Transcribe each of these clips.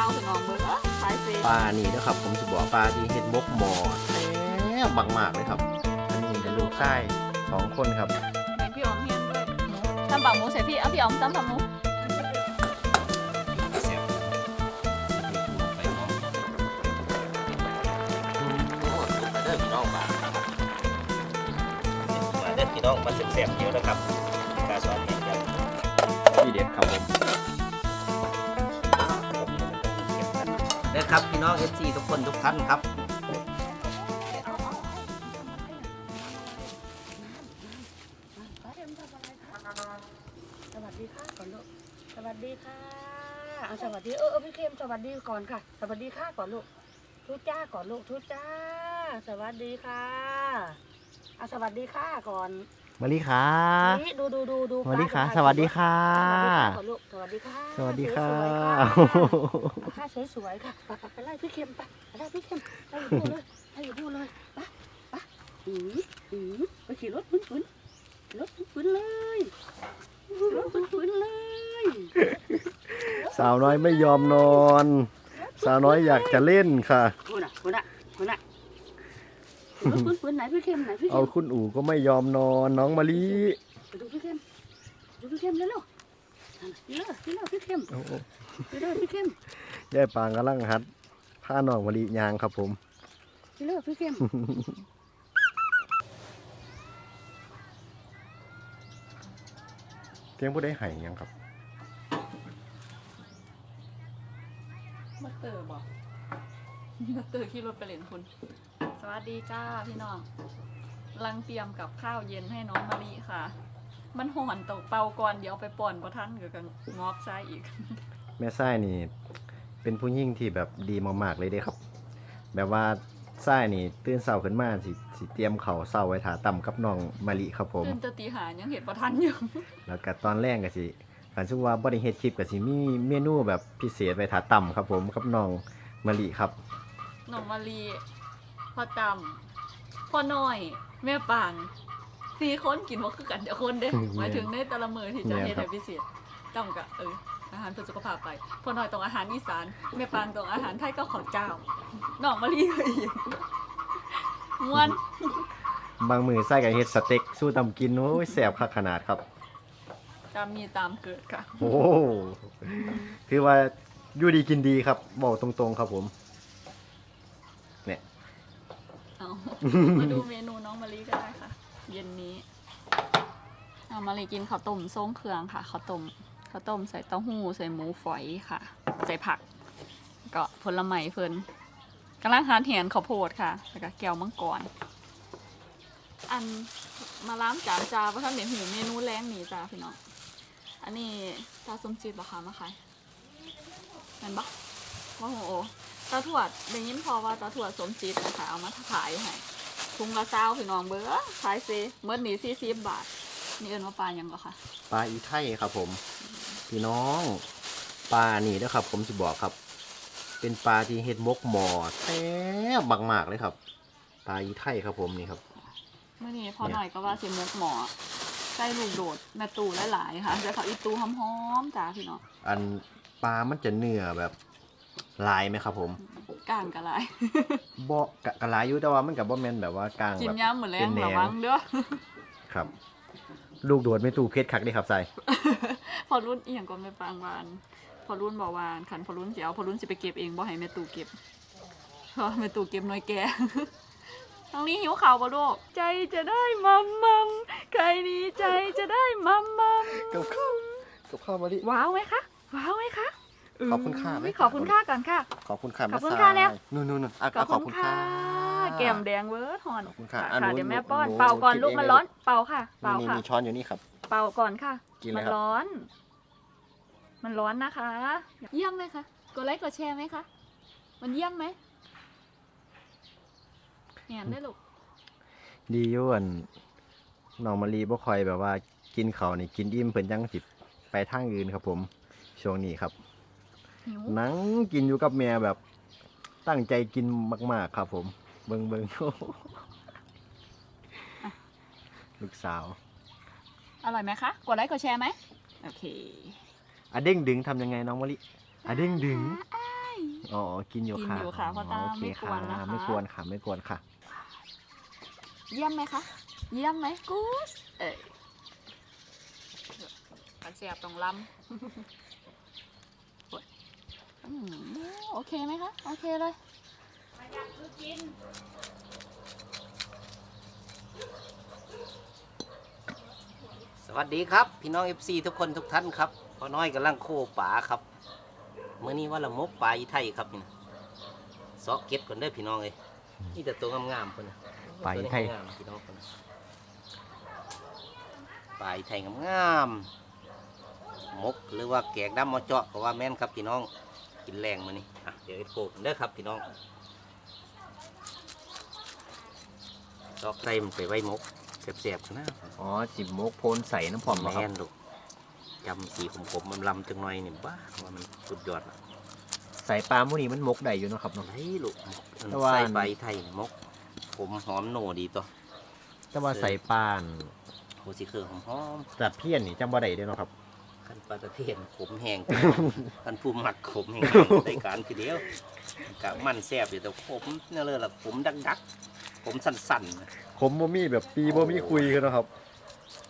าวถึงออกเบอร์ขายฟรีปลานี่นะครับ ผมจะบอกปลาที่เห็ดมกหมอแซ่บบางมากเลยครับ อันนี้เป็นลูกไส้สองคนครับแบ่งพี่ออมเฮียนด้วยตำปังหมูใส่พี่เอาพี่ออมตำปังหมูมาเด้อพี่น้องมามาเด้อพี่น้องมาเสียบๆเยอะนะครับกาซอนเห็ดกันพี่เด็ดครับผม ครับพี่น้อง FC ทุกคนทุกท่านครับ สวัสดีค่ะก่อนลูก สวัสดีค่ะเอาสวัสดีเออเออพี่เข้มสวัสดีก่อนค่ะ สวัสดีค่ะก่อนลูกทุจ้าก่อนลูกทุจ้า สวัสดีค่ะเอาสวัสดีค่ะก่อนมาลีค่ะนี่ดูดูดูดูมาลีค่ะป้าสวัสดีค่ะ สวัสดีค่ะก่อนลูกสวัสดีค่ะสวัสดีค่ะ สวยๆค่ะค่ะ สวยๆค่ะไปไปไปไล่พี่เข้มไปไปไล่พี่เข้มไล่อยู่พูดเลยไล่อยู่พูดเลยไปไปอืมอืมไปขี่รถฟื้นฟื้นรถฟื้นๆเลยรถฟื้นๆเลยสาวน้อยไม่ยอมนอน สาวน้อยอยากจะเล่นค่ะคุณอะคุณอะคุณอะฟื้นฟื้นๆไหนพี่เข้มไหนพี่เอาเข้มคุณอู๋ก็ไม่ยอมนอนน้องมะลิไปดูพี่เข้มดูพี่เข้มเร็วๆนี่เลยนี่เลยพี่เข้มโอ้โหนี่เลยพี่เข้ม ยายปางกำลังฮัดผ้าน้องมะลิยางครับผมนี่เลยพี่เข้มเพียงผู้ได้ไห่ยังครับมาเตอร์บอกมาเตอร์ขี่รถไปเล่นคุณ สวัสดีจ้าพี่น้องกำลังเตรียมกับข้าวเย็นให้น้องมะลิค่ะ มันห่อนตกเป่าก่อนเดี๋ยวเอาไปป่อนประทันกับกันงอกซ้ายอีก แม่ไส้นี่ เป็นผู้หญิงที่แบบดีมากๆเลยเด้ครับ แบบว่าไส้นี่ตื่นเช้าขึ้นมาสิสิเตรียมเขาวเช้าไว้ถาต่ำกับน้องมะลิครับผม ตื่นแตตีหายังเห็นประทันอยู่ แล้วก็ตอนแรกก็สิคันชื่อว่าบ่ได้เฮ็ดคลิปก็สิมีเมนูแบบพิเศษไว้ถาต่ำครับผมกับน้องมะลิครับน้องมารีพ่อตำพ่อน้อย แม่ปางสี่คนกินว่าคือกันเดี๋ยวคนเด้อืมหมายถึงในแต่ละมือที่จะแม่นเฮ็ดครัให้บพิเศษต้องกะเออ อาหารเพื่อสุขภาพไปพ่อน้อยต้องอาหารอีสานแม่ปางต้องอาหารไทยก็ขอเจ้าน้องมารีก็อีกม่วนบางมือไส้ก็เฮ็ดสเต็กสู้ตำกินโอ้ยแซ่บคักขนาดครับ ตามมีตามเกิดค่ะ โอ้โหคือว่าอยู่ดีกินดีครับบอกตรงๆครับผม เอามาดูเมนูน้องมารีก็ได้ค่ะ เย็นนี้ เอามารีกินข้าวต้มทรงเครื่องค่ะข้าวต้ม ข้าวต้มใส่เต้าหู้ใส่หมูฝอยค่ะ ใส่ผัก ก็ผลไม้เพิ่นกำลังหาเหียนข้าวโพดค่ะ แล้วก็แก้วมังกร อันมาล้างจานจ้าว่าท่านเห็นหูเมนูแรงหนีจ้าพี่น้อง อันนี้ตาสมจิตปะคะมาขายแม่นปะว่าโหตาถวดได้ยินพอว่าตาถวดสมจิตนะคะเอามาขายให้ทุงละเศร้าพี่น้องเบอ้อขายซีเมื่อนี้สี่สิบบาท นี่เอินว่าปลายังก็ค่ะ ปลาอีไทยครับผม พี่น้องปลานี่นะครับ ผมจะบอกครับ เป็นปลาที่เฮ็ดมกหมอแซ่บมากๆเลยครับ ปลาอีไทยครับผมนี่ครับ เมื่อนี้พอหน่อยก็ว่าสิมุกหมอใส่ลูกโดดแม่ตูหลายๆค่ะเดี๋ยวเขาอีตูหอมๆจ้าพี่น้องอันปลามันจะเนื้อแบบลายไหมครับ ผมกลางกะไรบ่กะกะลายอยู่แต่ว่ามันกับบ่แม่นแบบว่ากลางกินแบบย้ำเหมือนแรเป็งนแหนระงวังเด้อครับ ลูกโดดไม่ตู้เพชรคักเด้ครับใส่พอรุ่นอีหยังก็ไม่ปางวานพอรุ่นบอกวานขันพอรุ่นสิเอาพอรุ่นสิไปเก็บเองบ่ให้แม่ตู่เก็บเพราะแม่ตู่เก็บหน่วยแกตรงนี้หิวข่าวปะลูกใจจะได้มัมมัมใครดีใจจะได้มัมมัมกับข้าวกับข้าวมะลิว้าวไหมคะว้าวไหมคะขอบคุณค่ะไหมอุ๊ยขอบคุณค่ากันค่ะ ขอบคุณค่ะขอบคุณแม่ทรายค่ะแล้วนู่นๆๆอะขอบคุณค่ะ แก้มแดงเวิร์ดหอนขอบคุณค่ะค่ะอะหนูเดี๋ยวแม่หนูป้อนหนูเป่าก่อนกินลูกเอง มันเลยร้อนเป่าค่ะ เป่านี่ค่ะ มีช้อนอยู่นี่ครับ เป่าก่อนค่ะ กินเลยมันครับ ร้อน มันร้อนนะคะ เยี่ยมไหมคะกดไลค์กดแชร์ไหมคะมันเยี่ยมไหมเห็นได้ลูกดีอยวนน้องมะลีบ่ค่อยแบบว่ากินข้าวนี่กินอิ่มเพิ่นยังสิไปทางอื่นครับ ผมช่วงนี้ครับหิว หนังกินอยู่กับแม่แบบตั้งใจกินมาก ๆ ครับ ผม เบิ่งเบิ่งลูกสาว อร่อยไหมคะ กดไลค์กดแชร์ไหมโอเคอะเด้งดึงทำยังไงน้องมะลิอะเด้งดึงอ้ายอ๋อ กินอยู่ค่ะกินอยู่ค่ะพ่อตาโอเคไม่กวนนะคะ ไม่กวนค่ะ ไม่กวนค่ะ เยี่ยมไหมคะ เยี่ยมไหมกูสเอ้ยกันเสียบตรงลำโอ๊ยอืมโอเคไหมคะ โอเคเลย สวัสดีครับ พี่น้อง FC ทุกคนทุกท่านครับพ่อน้อยกำลังโคป่าครับเมื่อนี้ว่าละมกปลาอีไทยครับนี่นะซอกเก็ตก่อนเด้อพี่น้องเลยนี่แต่ตัวงามๆคนนะปลาอีไทย ตัวนี้งามๆพี่น้องคนนะปลาอีไทยงามๆมกหรือว่าแกงดำมอเจาะก็ว่าแม่นครับพี่น้องกินแรงมานี่อะเดี๋ยวเอ็ดโคกันเด้อครับพี่น้อง ซอกใส่มันไปไว้มกเสียบๆนะอ๋อจิบมกโพนใส่น้ำผอมบ่คแม่รับนลูกจำสีผมผมมันลำจังหน่อยนี่บ้าว่ามันสุดยอดละใส่ปลาหมูนี่มันมกได้อยู่เนาะครับเนาะเฮ้ยลูกแต่ว่าใส่ใบไทยนี่มก ผมหอมโหนดีตัวแต่ว่าใส่ปลาอั่นโหสิคือหอมหอมตัดเพี้ยนนี่จำบ่ได้เด้อเนาะครับขันปลาตะเพียนขมแห้งขันผู้หมักขมแห้งได้การทีเดียวกะมันแซ่บอยู่แต่ขมเนี่ยเลยล่ะขมดักดัก ๆขมสั่นๆนะผมบ่มีแบบปีบ่มีคุยกันเนาะครับ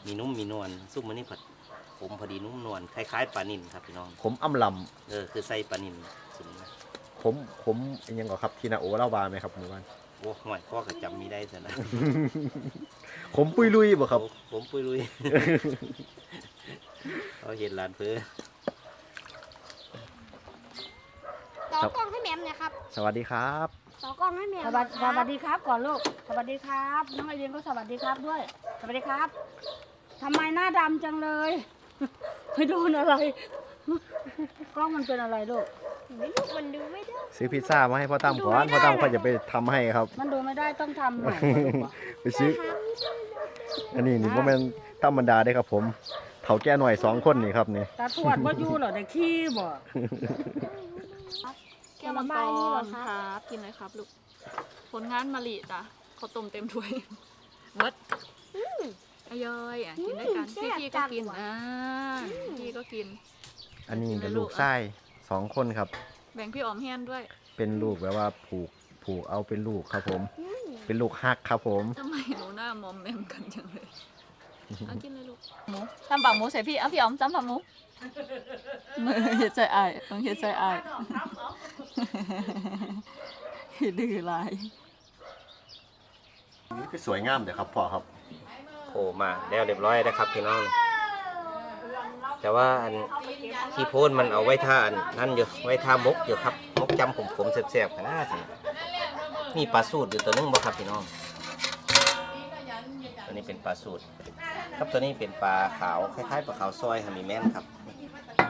มีนุ่มมีนวลซุปมันนี่ผัดขมพอดีนุ่มนวลคล้ายๆปลานิ่นครับพี่น้อง ผมอำลเออคือใส่ปลานิ่นสุดนะำผมผมอิหยังก่อครับที่นาโอเล่าบาไหมครับหมู่บ้าน โอ้ห่วยพ่อก็จำมีได้ซะนะผมปุยลุยบ่ครับโอ้ผมปุยลุยเขาเห็นร้านเพื่อต่อกล้องให้แมมหน่อยครับ สวัสดีครับ ต่อกล้องให้แมมสวัสดีสวัสดีครับ ก่อนลูก สวัสดีครับน้องไอเดียนก็สวัสดีครับด้วย สวัสดีครับทำไมหน้าดำจังเลย ไม่โดนอะไร กล้องมันเป็นอะไรลูกไม่รู้มันดูไม่ได้ ซื้อพิซซ่ามาให้พ่อตั้มก่อนพ่อตั้มก็จะไปทำให้ครับ มันดูไม่ได้ต้องทำใหม่ก่อนลูกอะไปซื้อ อันนี้นี่บ่แม่นธรรมดาเด้ครับ ผมเฒ่าแก่หน่อยสองคนนี่ครับนี่ตาทวดว่าอยู่เหรอแต่ขี้บ่ แก้วมังกรครับ กินเลยครับลูก ผลงานมะลิจ้ะเขาวต้มเต็มถ้วยเบิดอายอยอะกินด้วยกันอืมพี่แซ่บพี่จัก็งกินว่ะ อ่าพี่ก็กิน อันนี้กินเลยเป็นลูลูกกไส้สองคนครับ แบ่งพี่ออมแฮนด้วยเป็นลูกแบบว่าผูกผูกเอาเป็นลูกครับผม อืมเป็นลูกฮักครับผม ทำไมหนูหน้ามอมแมมกันจังเลยเอากินเลยลูกหมูตำปักหมูใส่พี่เอาพี่ออมตำปักหมูมือเฮ็ดใจอายต้องเฮ็ดใจอายดื้อ หลายนี่คือสวยงามเดี๋ยวครับพ่อครับโผล่มาแล้วเรียบร้อยนะครับพี่น้อง แต่ว่าอันที่โพนมันเอาไว้ท่าอันนั่นอยู่ไว้ท่ามกอยู่ครับมกจำผมผมๆแสบๆกันนะสิมีปลาสูตรอยู่ตัวนึงบ่ครับพี่น้อง ตัวนี้เป็นปลาสูตร ครับตัวนี้เป็นปลาขาวคล้ายๆปลาขาวซอยฮามีแมนครับ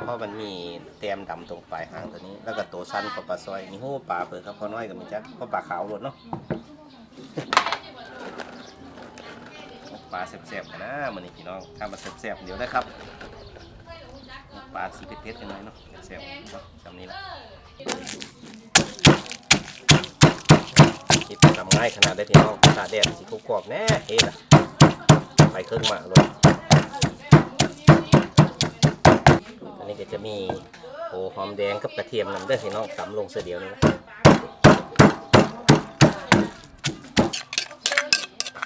เพราะมันมีแต้มดำตรงปลายหางตัวนี้ แล้วก็ตัวสั้นกว่าปลาซอยนี่โหปลาเปิดครับพอน้อยก็มีจักเพราะปลาขาวหมดเนาะปลาแซ่บๆกันนะมันนี่พี่น้องถ้ามาแซ่บๆเดี๋ยวนะครับปลาสีเผ็ดๆกันหน่อยเนาะแซ่บเนาะจำนี้ละคิดทำง่ายขนาดได้พี่น้องตาแดดสีกรอบแน่เฮ้ยล่ะไปเครื่องมาเลยอั นี้ก็จะมีโอ้หอมแดงกับกระเทียมนำเด้อพี่น้องตำลงเสียเดียวนี่ละ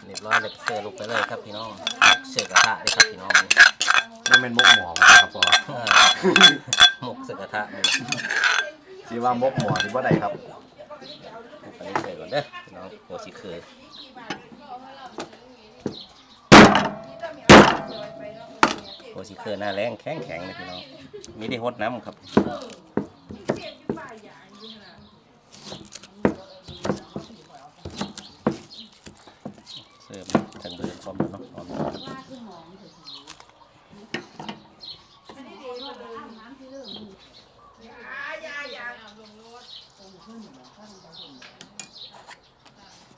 เรียบร้อยเลยเสิร์ฟลงไปเลยครับพี่น้องเสิร์ฟกระทะเลยครับพี่น้องนี่เป็นมกหมอครับพ่อมกเสิร์ฟกระทะเลยสิว่ามกหมอหรือว่าใดครับอันนี้เสิร์ฟก่อนเด้อพี่น้องหัวสีเคย วสีเคยหน้าแรงแข็งแข็งเลยพี่น้องมีได้หดน้ำครับเสิร์ฟทางเบอร์พร้อมแล้วเนาะพร้อมแล้ว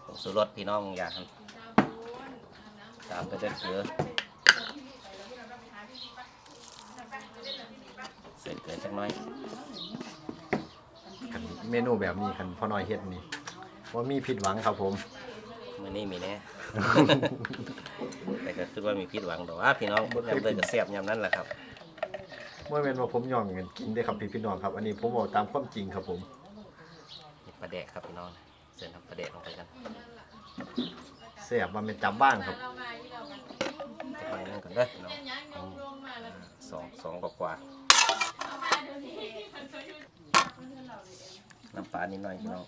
ผงสูรสพี่น้องอย่าตามไปด้วยเกลือใส่ เกลือจักหน้อยคันเมนูแบบนี้คันพ่อน้อยเฮ็ดนี่ว่ามีผิดหวังครับผม มื่อนี้มีแน่ แต่ก็คิดว่ามีพิษหวังแต่ว่าพี่น้องยำเลยก็แซ่บยำนั้นแหละครับเมื่อเป็นว่าผมยอมเงินกินได้อครับพี่พี่น้องครับ อันนี้ผมบอกตามความจริงครับผมลาแดกครับพี่น้องเสิร์ฟน้ำปลาแดกลงไปกันเสียบมันเป็นจับบ้างครับจะฟังเรื่องกันเด้อพี่น้องสองสองกว่ากว่า น้ำปลานิดหน่อยพี่น้องบ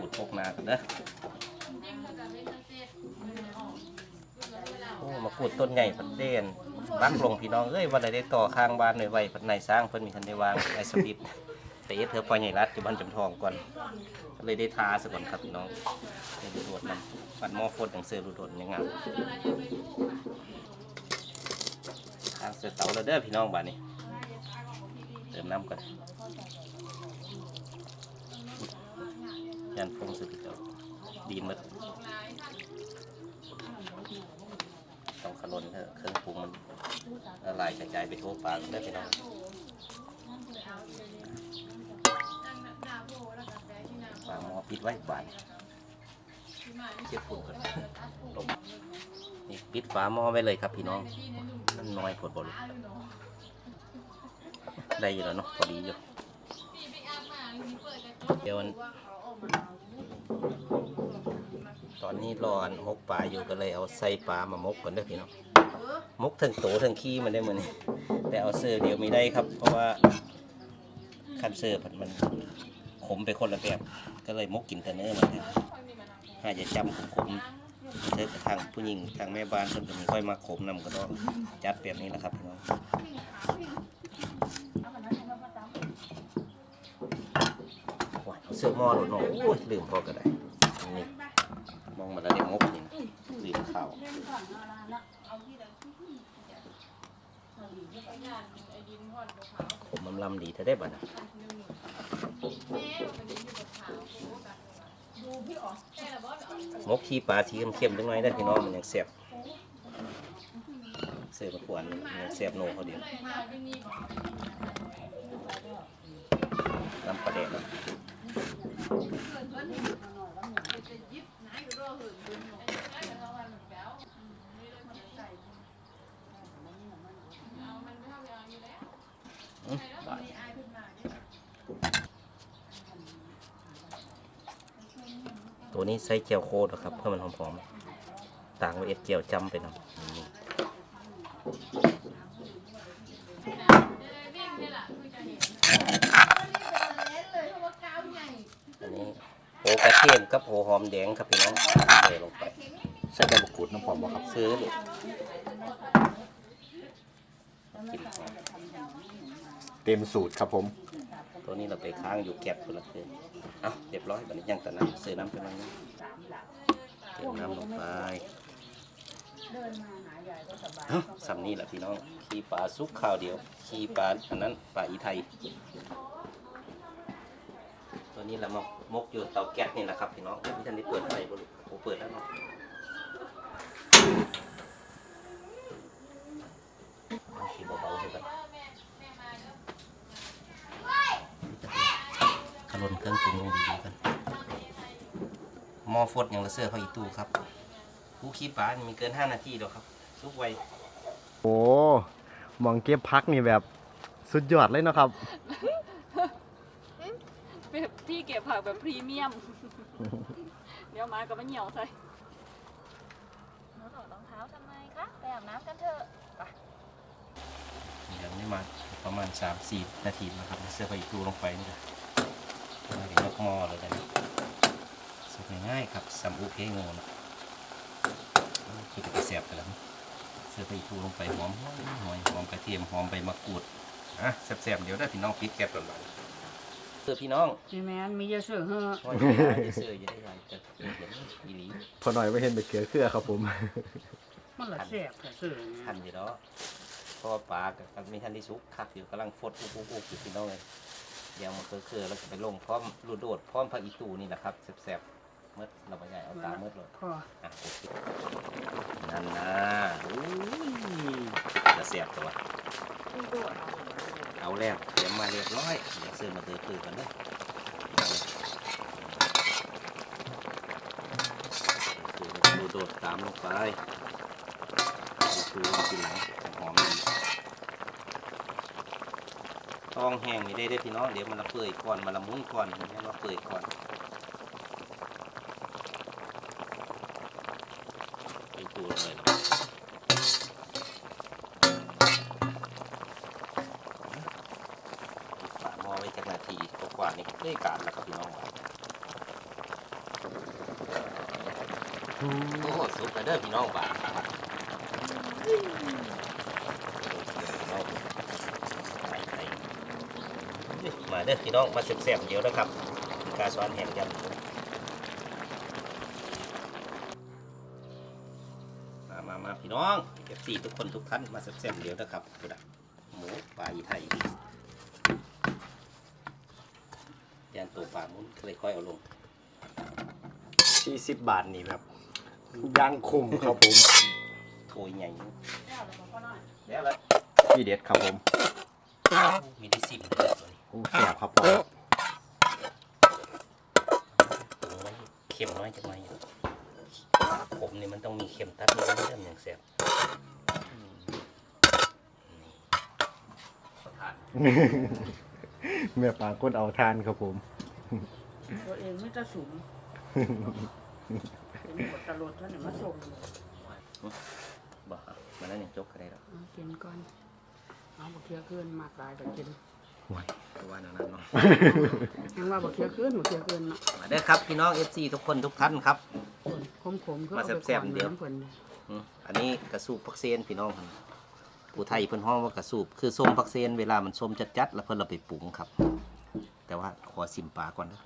ขูดพกนากันเด้อโอ้มาขูดต้นใหญ่พัดเด่นบักลงพี่น้องเอ้ยวันใดได้ต่อข้างบ้านหน่วยไว้พัดในสร้างเพิ่นมีทันได้วางไอ้สปิดไปเอเธอปล่อยใหญ่รัดอยู่บ้านจำทองก่อนก็เลยได้ทาซะก่อนครับพี่น้องให้ดูโดดนำปัดหม้อฟดอย่างเสือดูโดดยังงา ทางเสือเตาแล้วเด้อพี่น้องบ้านนี้เติมน้ำก่อนยันฟงสุดเจ้าดีหมดต้องขลนเถอะเครื่องปรุงมันละลายกระจายไปทั่วปากเด้อพี่น้องฝาหม้อปิดไว้บานเจ็บฝุ่นก่อนนี่ปิดฝาหม้อไว้เลยครับพี่น้อง นั่นน้อยผดบอลได้อยู่แล้วเนาะพอดีอยู่เดี๋ยวตอนนี้รออันมกปลาอยู่ก็เลยเอาใส่ปลามามกก่อนเด้อพี่น้องมกทั้งโตทั้งขี้มันได้เหมือนนี้แต่เอาเสื้อเดียวไม่ได้ครับ เพราะว่าคันเสื้อผัดมันขมไปคนละแบบก็เลยมกกินแต่เนื้อมันครับถ้าจะจำขมๆ เธอทางผู้หญิงทางแม่บ้านเพิ่นก็มีค่อยมาขมนำก็ต้องจัดแบบนี้แหละครับพี่น้องโอ้ยเสื้อม้อโดดเนาะโอ้ยลืมพอก็ได้นี่มองมาแล้วเด็กมกนี่ลืมข้าวผมมันลำดีถ้าได้บัดนะ มกขี้ปลาสีเข้มๆจังหน่อยได้พี่น้องมันยังแซ่บเสือประกวนมันยังแซ่บโนเขาเดียวน้ำปลาแดกนะอื้อบาด ตัวนี้ใส่เจียวโคตรครับเพื่อมันหอมๆต่างกับเอ็ดเจียวจำไปหน่อยนี่อันนี้โหกระเทียมกับโหหอมแดงครับพี่น้องเทลงไปใส่ใบมะกรูดน้ำหอมบ่ครับซื้อเลยกินหอมเต็มสูตรครับผม ตัวนี้เราไปค้างอยู่แก็บคนละคืน เอาเรียบร้อยบัดนี้ยังแต่น้ำซื้อน้ำกันนึงเติมน้ำลงไปเอ้าสำนี้แหละพี่น้อง ขี้ปลาซุกข้าวเดียว ขี้ปลาอันนั้นปลาอีไทย ตัวนี้เรามามกอยู่เตาแก๊สนี่แหละครับพี่น้องที่ท่านได้เปิดไฟบริโอเปิดแล้วเนาะเอาขี้เบาๆใช่ไหม ขลนเครื่องปรุงลงดีๆกันหม้ อฟดอย่างละเสื้อเขาอีตู้ครับผู้ขี้ปลานี่มีเกิน5นาทีเดียวครับซุกไวโอ้หมองเก็บพักนี่แบบสุดยอดเลยเนาะครับ แบบพี่เก็บผักแบบพรีเมียม เดี๋ยวมากับมะเหนียวใส่หนูถอดรองเท้าทำไมคะ ไปอาบน้ำกันเถอะเดี๋ยวนี้มาประมาณ 3-4 นาทีนะครับเสื้อเขาอีตู้ลงไปนี่แหละมาเดี๋ยวยกหม้อเลยกันสุก ง่ายๆครับสัมอุเพงโง่นะคือจะไปเสียบไปแล้วเสื้อเขาอีตู้ลงไปหอมหอยหอมกระเทียมหอมใบมะกรูดอะแซ่บๆเดี๋ยวได้พี่น้องปิดแก๊สก่อนบ้างเสื้อพี่น้องนี่แมนมีเยอะเสือเฮ้อว่าจะได้เสื้อจะได้ไรจะเห็นอีหลีพอหน่อยไม่เห็นไปเกลือเครือครับผมมันละแซ่บแต่เสือเนี่ยทันอยู่เนาะเพราะว่าปลากับมีทันที่สุกคักอยู่กำลังฟดอุกอุกอุกอยู่พี่น้องเลยเดี๋ยวมาเคคือๆแล้วจะไปลงพร้อมรูดโดดพร้อมผักอีตูนี่แหละครับแซ่บๆเมื่อเราไปใหญ่เอาตาเมื่อเลยพออะโอเคนั่นนะอุ้ยจะแซ่บตัวเอาแล้วเตรียมมาเรียบร้อยเดี๋ยวซื้อมาเตือคือกันเลยคือรูดโดดตามลงไปชูมันกินหลังหอมดีปตองแห้งนี่ได้ได้อพี่น้องเดี๋ยวมันละเปื่อยก่อนมันละมุนก่อนมันละเปื่อยก่อนไปตูเลยเนาะฝาหม้อไว้จักนาทีกว่าๆนี่ก็ได้การแล้วครับพี่น้องโอ้โหสุกแล้วเด้อพี่น้องบามาเด้อพี่น้องมาแซ่บๆเดี๋ยวนะครับกาซ้อนแห้งยำมามามาพี่น้องเอฟซีทุกคนทุกท่านมาแซ่บๆเดี๋ยวนะครับกระดับหมูปลาอีไทยานตัวปลามุนเลยค่อยเอาลง40บาทนี่แบบย่างคุ้มครับผม โถยใหญ่แล้วแล้วพี่เด็ดครับผมมีได้สิบเลยตัวนี้โอ้แซ่บครับพ่อตัวมันเค็มน้อยจังไหมผมนี่มันต้องมีเค็มตัดนี่มันเริ่มอย่างแซ่บอืมนี่ขอทาน แม่ปลาก้นเอาทานครับผม ตัวเองไม่จะสูงเป็นบทตลดท่านเนี่ยมาส่งบอกเอามาแล้วยังจกก็ได้หรอกเอากินก่อนเอาบะเคียขึ้นมากหลายแต่กินเพราะว่านั่นเนาะยังว่าบะเคียขึ้นบะเคียขึ้นเนาะมาเด้อครับพี่น้องเอฟซีทุกคนทุกท่านครับขมขมๆก็มาเอาไปแซ่ก่บอนๆเดี๋ยวน้ำเพิ่นอืมอันนี้กระสูบพักเซนพี่น้องครับผู้ไทยเพิ่นห้องว่ากระสูบคือส้มพักเซนเวลามันส้มจัดๆแล้วเพิ่นเราไปปรุงครับ แต่ว่าขอซิมปลาก่อนนะ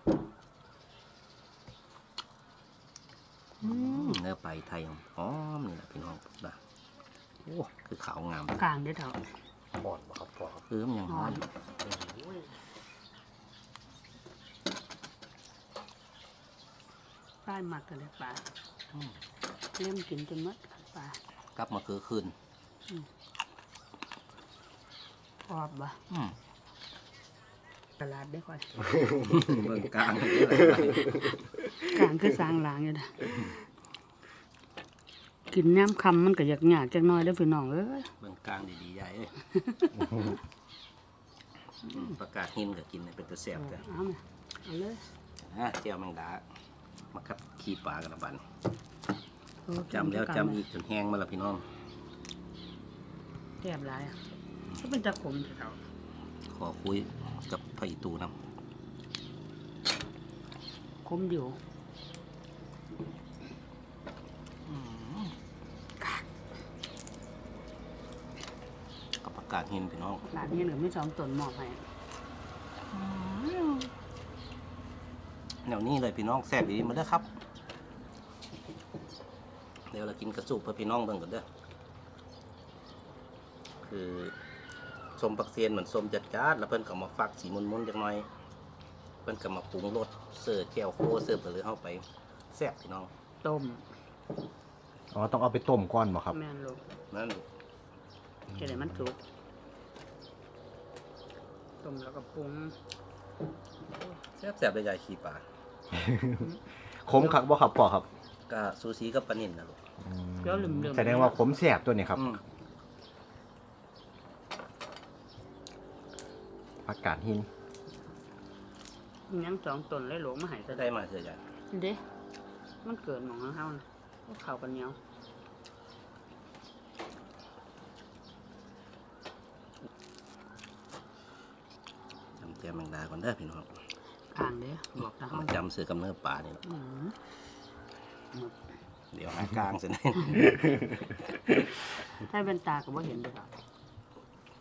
อืมเนื้อปลาไทยหอมนี่แหละพี่น้องนะโอ้คือขาวงามกลางได้อเถอะอ่อนบ่ครับพ่อคือมันยังหอมได้หมักกันเลยปลาเล่มกินจนหมดปลากลับมาคือคืนกรอบบ่อืม ตลาดได้ค่อยเบิ่งกลางกลางคือสร้างหลางอยู่นะกินน้ำคำมันก็อยากหยากจักหน้อยได้อพี่น้องเอ้ยเบิ่งกลางดีๆใหญ่เอ้ยอืมประกาศหินก็กินให้เป็นตัวแซ่บจ้ะเอามาเอาเลยอะเจียวแมงดามาคัดขี้ปลากันละบัดนโอ้จำแล้วกินจำอีกจนแห้งมาและพี่น้อง แซ่บหลายอะก็เป็นตะขมเถอะขอคุย กับไผ่ตูน้ขมอยู่ำกับประกาศหินพี่น้องร้านนี้หนึ่งไม่สองตนหมอบให้แนวนี้เลยพี่น้องแซ่บดีมาเด้อครับ เดี๋ยวเรากินกระสุบเพื่อพี่น้องเบิ่งก่อนเด้อคือ ส้มปักเซียนเหมือนส้มจัดจ้านแล้วเพิ่นก็มาฟักสีมุนๆจังหน่อย เพิ่นก็มาปรุงรสเสิร์ฟแก้วโคเสิร์ฟหรือเข้าไปแซ่บพี่น้องต้มอ๋อต้องเอาไปต้มก่อนบ่ครับ แม่นลูกนั่นแค่ไหนมันสุกต้มแล้วก็ปรุงแซ่บแซ่บเลยยายขี้ปลาขมคักบ่ครับพ่อครับก็ซูซีกับปลานิ่นนะลูก อืมเดี๋ยวลืมๆ แสดงว่าขมแซ่บตัวนี้ครับ อืม อากาศหินยังสองตนเลยหลวงมาใหายจะจะได้ได้มาเสียใหญ่เด้มันเกิดหมองของเขานะพวกเขากันเหนียวจำเจียมแมงดาก่อนเด้อพี่น้องอ่างเด้บอกนะเขามาจำซื้อกับเนื้อปลานี่ล่ะอืมเดี๋ยวหากลางเสร็จถ้าเป็นตาก็บ่เห็นเลยครับ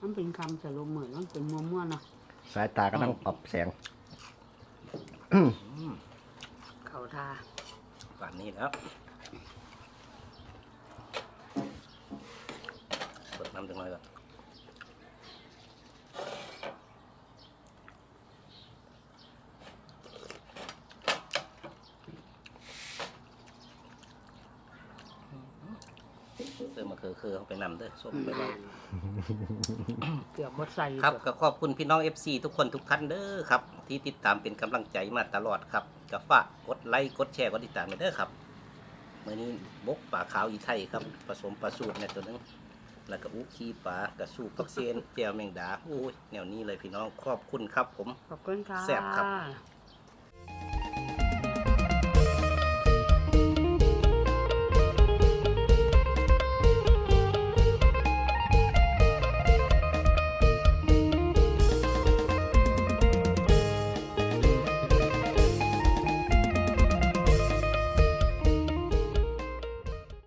มันเป็นคำสรุปเหมือนมันเป็นมัวมัวๆเนาะ สายตากำลังปรับแสง เขาทาป่านนี้แล้วเปิดน้ำจังเลยก่อนเติมมาคือคือเอาไปนำเด้อส้มไปไว้ เกือบบดใส่ครับก็ขอบคุณพี่น้อง FC ทุกคนทุกท่านเด้อครับ ที่ติดตามเป็นกำลังใจมาตลอดครับก็ฝากกดไลค์กดแชร์กดติดตามไปเด้อครับเมื่อนี้บกป่าขาวอีไทยครับ ผสมปลาสูตรในตัวหนึงแล้วก็อุคีปลากระสูปักเซนแจวแมงดาโอ้ยแนวนี้เลยพี่น้องขอบคุณครับ ผมขอบคุณค่ะแซ่บครับบ